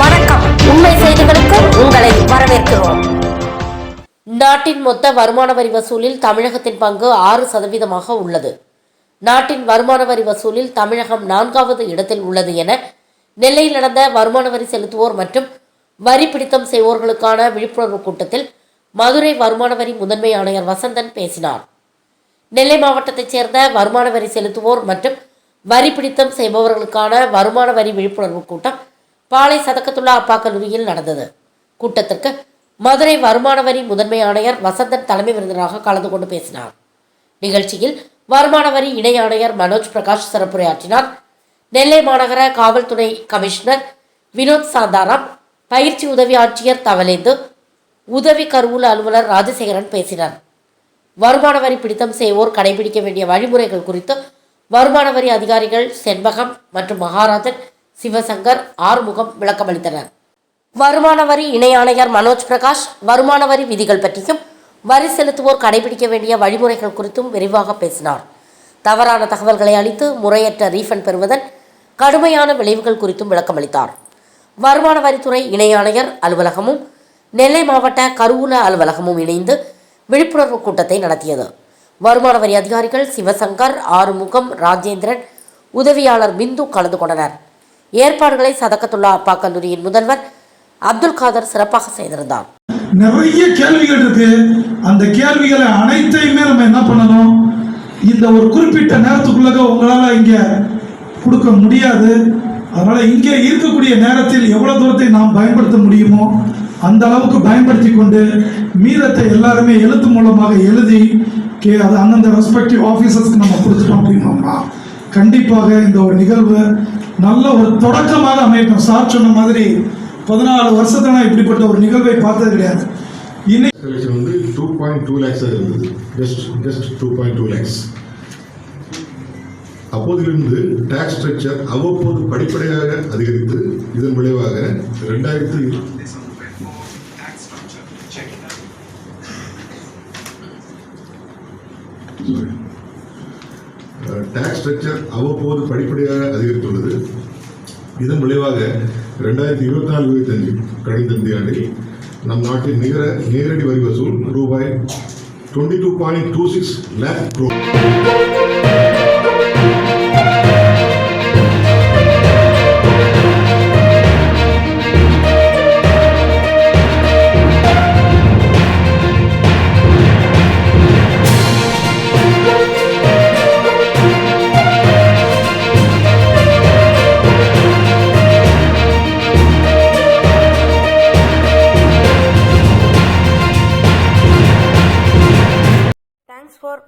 வணக்கம். உண்மை செய்திகளுக்கு உங்களை வரவேற்கிறோம். நாட்டின் மொத்த வருமான வரி வசூலில் தமிழகத்தின் பங்கு ஆறு சதவீதமாக உள்ளது. நாட்டின் வருமான வரி வசூலில் தமிழகம் நான்காவது இடத்தில் உள்ளது என நெல்லையில் நடந்த வருமான வரி செலுத்துவோர் மற்றும் வரி பிடித்தம் செய்வோர்களுக்கான விழிப்புணர்வு கூட்டத்தில் மதுரை வருமான வரி முதன்மை ஆணையர் வசந்தன் பேசினார். நெல்லை மாவட்டத்தைச் சேர்ந்த வருமான வரி செலுத்துவோர் மற்றும் வரி பிடித்தம் செய்பவர்களுக்கான வருமான வரி விழிப்புணர்வு கூட்டம் பாளை சதக்கத்துள்ளா அப்பா கல்லூரியில் நடந்தது. கூட்டத்திற்கு மதுரை வருமான வரி முதன்மை ஆணையர் வசந்தன் தலைமை விருந்தினராக கலந்து கொண்டு பேசினார். நிகழ்ச்சியில் வருமான வரி இணை ஆணையர் மனோஜ் பிரகாஷ் சிறப்புரையாற்றினார். நெல்லை மாநகர காவல்துறை கமிஷனர் வினோத் சாந்தாராம் பயிற்சி உதவி ஆட்சியர் தவலேந்து உதவி கருவூல அலுவலர் ராஜசேகரன் பேசினார். வருமான வரி பிடித்தம் செய்வோர் கடைபிடிக்க வேண்டிய வழிமுறைகள் குறித்து வருமான வரி அதிகாரிகள் செண்பகம் மற்றும் மகாராஜன் சிவசங்கர் ஆறுமுகம் விளக்கமளித்தனர். வருமான வரி இணை ஆணையர் மனோஜ் பிரகாஷ் வருமான வரி விதிகள் பற்றியும் வரி செலுத்துவோர் கடைபிடிக்க வேண்டிய வழிமுறைகள் குறித்தும் விரிவாக பேசினார். தவறான தகவல்களை அளித்து முறையற்ற ரீஃபண்ட் பெறுவதன் கடுமையான விளைவுகள் குறித்தும் விளக்கமளித்தார். வருமான வரித்துறை இணை ஆணையர் அலுவலகமும் நெல்லை மாவட்ட கருவூல அலுவலகமும் இணைந்து விழிப்புணர்வு கூட்டத்தை நடத்தியது. வருமான வரி அதிகாரிகள் சிவசங்கர் ஆறுமுகம் ராஜேந்திரன் உதவியாளர் பிந்து கலந்து கொண்டனர். ஏற்பாடுகளை சதக்கத்துல்லா அப்பா கல்லூரியின் முதல்வர் அப்துல் காதர் சிறப்பாக செய்திருந்தார். நிறைய கேள்விகள் இருக்கு. அந்த கேள்விகளை அனைத்தையுமே நம்ம என்ன பண்ணணும்? இந்த ஒரு குறிப்பிட்ட நேரத்துக்குள்ளக உங்களால் இங்கே கொடுக்க முடியாது. அதனால் இங்கே இருக்கக்கூடிய நேரத்தில் எவ்வளோ தூரத்தை நாம் பயன்படுத்த முடியுமோ அந்த அளவுக்கு பயன்படுத்தி கொண்டு மீதத்தை எல்லாருமே எழுத்து மூலமாக எழுதி கே அது அந்தந்த ரெஸ்பெக்டிவ் ஆஃபீஸர்ஸ்க்கு நம்ம கொடுத்துட்டோம் அப்படின்னோம்னா கண்டிப்பாக இந்த ஒரு நிகழ்வு நல்ல ஒரு தொடக்கமாக அமையட்டும். சார் சொன்ன மாதிரி பதினாலு வருஷத்துல நான் இப்படிப்பட்ட ஒரு நிகழ்வை பார்த்தது கிடையாது. இன்னைக்கு வந்து டூ பாயிண்ட் டூ லேக்ஸ் இருந்தது. Just just two point two lakhs அப்போதிலிருந்து tax structure அவ்வப்போது படிப்படியாக அதிகரித்து இதன் விளைவாக ரெண்டாயிரத்தி டேக்ஸ் ஸ்ட்ரக்சர் அவ்வப்போது படிப்படியாக அதிகரித்துள்ளது. இதன் விளைவாக ரெண்டாயிரத்தி இருபத்தி நாலு இருபத்தஞ்சு கடைந்த நிதியாண்டில் நம் நாட்டின் நிகர நேரடி வரி வசூல் ரூபாய் twenty two point two six lakh crore